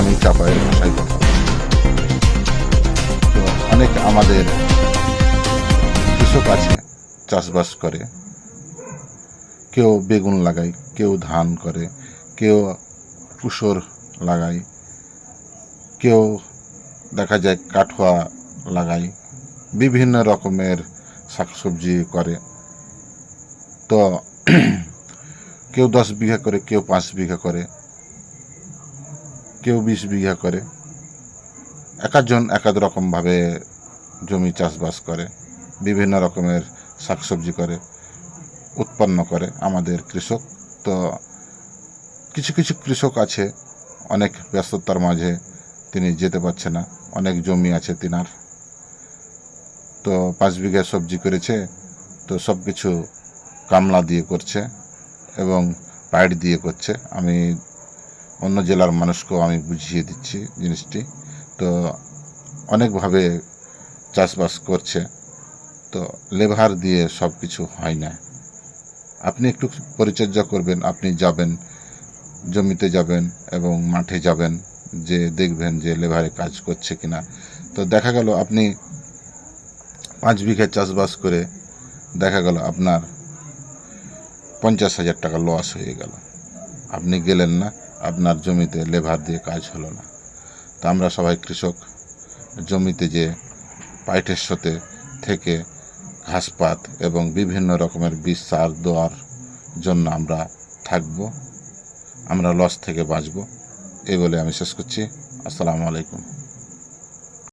আমি চাপায়ের ভাষায় কথা তো অনেক আমাদের কৃষক আছে, চাষবাস করে। কেউ বেগুন লাগায়, কেউ ধান করে, কেউ কুসর লাগায়, কেউ দেখা যায় কাঠুয়া লাগায়, বিভিন্ন রকমের শাকসবজি করে। তো কেউ দশ বিঘা করে, কেউ পাঁচ বিঘা করে। কেউ বিশ বিঘা করে। এক একজন এক এক রকমভাবে জমি চাষবাস করে, বিভিন্ন রকমের শাকসবজি করে, উৎপন্ন করে আমাদের কৃষক। তো কিছু কিছু কৃষক আছে, অনেক ব্যস্ততার মাঝে তিনি যেতে পারছে না, অনেক জমি আছে তিনার। তো পাঁচ বিঘা সবজি করেছে, তো সব কিছু কামলা দিয়ে করছে এবং পাইট দিয়ে করছে। আমি অন্য জেলার মানুষকেও আমি বুঝিয়ে দিচ্ছি জিনিসটি। তো অনেকভাবে চাষবাস করছে। তো লেবার দিয়ে সব কিছু হয় না। আপনি একটু পরিচর্যা করবেন, আপনি যাবেন, জমিতে যাবেন এবং মাঠে যাবেন, যে দেখবেন যে লেভারে কাজ করছে কিনা। তো দেখা গেল আপনি পাঁচ বিঘা চাষবাস করে দেখা গেল আপনার পঞ্চাশ হাজার টাকা লস হয়ে গেল। আপনি গেলেন না। আপনার জমিতে লেবার দিয়ে কাজ হলো না। তা আমরা সবাই কৃষক, জমিতে যে সাথে থেকে ঘাসপাত এবং বিভিন্ন রকমের বীজ, সার দেওয়ার জন্য আমরা থাকব, আমরা লস থেকে বাঁচব, এই বলে আমি শেষ করছি। আসসালামু আলাইকুম।